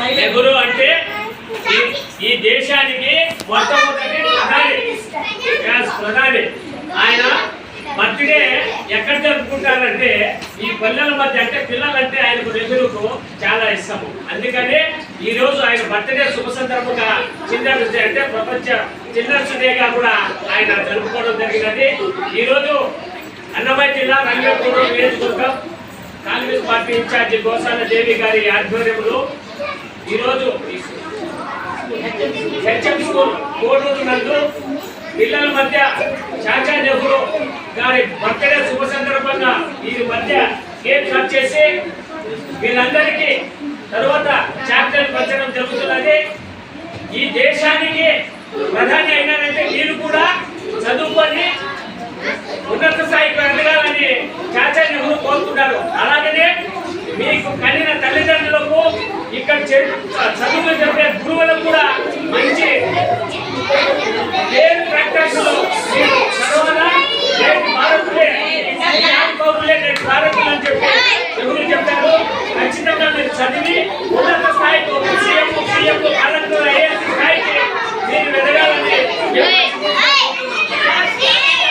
నెహ్రూ అంటే ఈ- ఈ దేశానికి మొట్టమొదటి ప్రధాని. ప్రధాని. ఆయన బర్త్డే ఎక్కడ జరుపుకుంటారంటే ఈ పిల్లల మధ్య అంటే పిల్లలంటే ఆయనకు నెహ్రూకు చాలా ఇష్టము. అందుకని ఈ రోజు ఆయన బర్త్డే శుభ సందర్భంగా చిల్డ్రన్స్ డే అంటే ప్రపంచ చిల్డ్రన్స్ డేగా కూడా ఆయన జరుపుకోవడం జరిగినది. ఈరోజు రోజు అన్నమయ్య జిల్లా రంగపూర్ నియోజకవర్గం కాంగ్రెస్ పార్టీ ఇన్ఛార్జి గోసాల దేవి గారి ఆధ్వర్యంలో ఈరోజు హెచ్ఎం స్కూల్ కోడూరు నందు పిల్లల మధ్య చాచా నెహ్రూ గారి బర్త్డే శుభ సందర్భంగా ఈ మధ్య కేక్ కట్ చేసి వీళ్ళందరికీ తర్వాత చాక్లెట్ పంచడం జరుగుతున్నది. ఈ చదువులు చెప్పే గురువులకు కూడా మంచి ఏం ప్రాక్టీస్లో చదవాలా నేను భారతులే బాబులే నేను భారతులు అని చెప్పి ఎవరు చెప్పారు. ఖచ్చితంగా మీరు చదివి ఉన్నత స్థాయికి సీఎం అయ్యే స్థాయికి మీరు ఎదగాలని